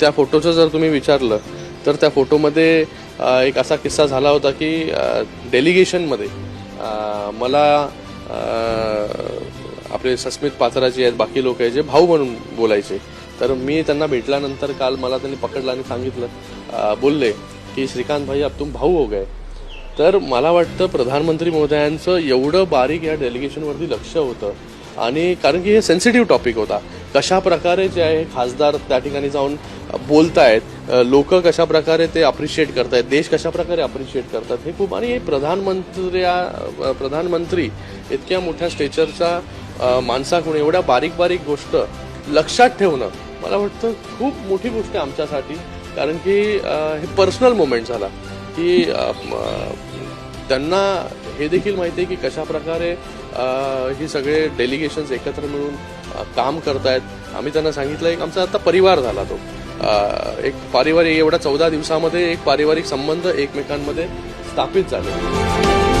त्या फोटोचं जर तुम्ही विचारलं तर त्या फोटोमध्ये एक असा किस्सा झाला होता की डेलिगेशनमध्ये मला आपले सस्मित पात्राजी आहेत बाकी लोक आहेत जे भाऊ म्हणून बोलायचे. तर मी त्यांना भेटल्यानंतर काल मला त्यांनी पकडलं आणि सांगितलं बोलले की श्रीकांत भाई आप तुम भाऊ हो गए. तर मला वाटतं प्रधानमंत्री महोदयांचं एवढं बारीक या डेलिगेशनवरती लक्ष होतं. आणि कारण की हे सेन्सिटिव्ह टॉपिक होता. कशा प्रकारे जे आहे खासदार त्या ठिकाणी जाऊन बोलतायत लोक कशा प्रकारे ते अप्रिशिएट करतायत देश कशा प्रकारे अप्रिशिएट करतात हे खूप आणि हे प्रधानमंत्र्या प्रधानमंत्री इतक्या मोठ्या स्टेचरच्या माणसाकडून एवढ्या बारीक बारीक गोष्ट लक्षात ठेवणं मला वाटतं खूप मोठी गोष्ट आहे आमच्यासाठी. कारण की हे पर्सनल मोमेंट झाला. की त्यांना हे देखील माहिती आहे की कशा प्रकारे हे ही सगळे डेलिगेशन्स एकत्र मिळून काम करतायत. आम्ही त्यांना सांगितलं एक आमचा आता परिवार झाला तो. एक पारिवारिक एवढ्या चौदा दिवसामध्ये एक पारिवारिक संबंध एकमेकांमध्ये स्थापित झाले.